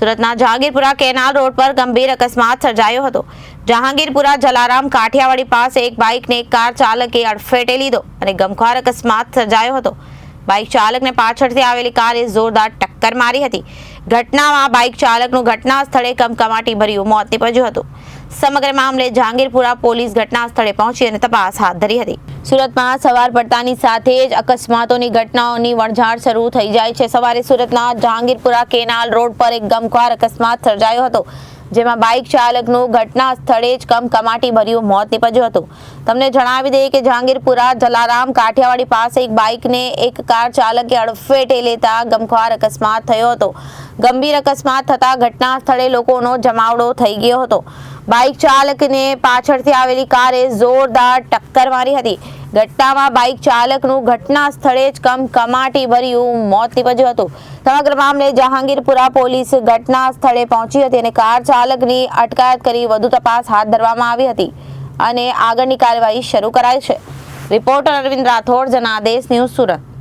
સુરતના Jahangirpura canal road પર ગંભીર અકસ્માત સર્જાયો હતો. જહાંગીરપુરા જલારામ કાઠિયાવાડી પાસે એક બાઇકને એક કાર ચાલકે અડફેટે લીધો અને ગમખ્વાર અકસ્માત સર્જાયો હતો. બાઇક ચાલકને પાછળથી આવેલી કારે જોરદાર ટક્કર મારી હતી. ઘટનામાં બાઇક ચાલકનું ઘટના સ્થળે કમકમાટી ભર્યું મોત નીપજ્યું હતું. સમગ્ર મામલે જહાંગીરપુરા પોલીસ ઘટના સ્થળે પહોંચી અને તપાસ હાથ ધરી હતી. સુરતમાં સવાર પડતાની સાથે જ અકસ્માતોની ઘટનાઓની વણઝાર શરૂ થઈ જાય છે. સવારે સુરતના જહાંગીરપુરા કેનાલ રોડ પર એક ગમખ્વાર અકસ્માત સર્જાયો હતો. જેમાં બાઇક ચાલકનું ઘટના સ્થળે જ કમકમાટી ભર્યું મોત નીપજ્યું હતું. તમને જણાવી દઈએ કે જહાંગીરપુરા જલારામ કાઠિયાવાડી પાસે એક બાઇકને એક કાર ચાલકે અડફેટે લેતા ગમખ્વાર અકસ્માત થયો હતો. ગંભીર અકસ્માત થતા ઘટના સ્થળે લોકોનો જમાવડો થઈ ગયો હતો. બાઇક ચાલકને પાછળથી આવેલી કારે જોરદાર ટક્કર મારી હતી. ઘટનામાં બાઇક ચાલકનું ઘટના સ્થળે જ કમકમાટી ભર્યું મોત નીપજ્યું હતું. સમગ્ર મામલે જહાંગીરપુરા પોલીસ ઘટના સ્થળે પહોંચી હતી અને કાર ચાલકની અટકાયત કરી વધુ તપાસ હાથ ધરવામાં આવી હતી અને આગળની કાર્યવાહી શરૂ કરાઈ છે. Reporter Arvind Rathod, Janadesh news Surat.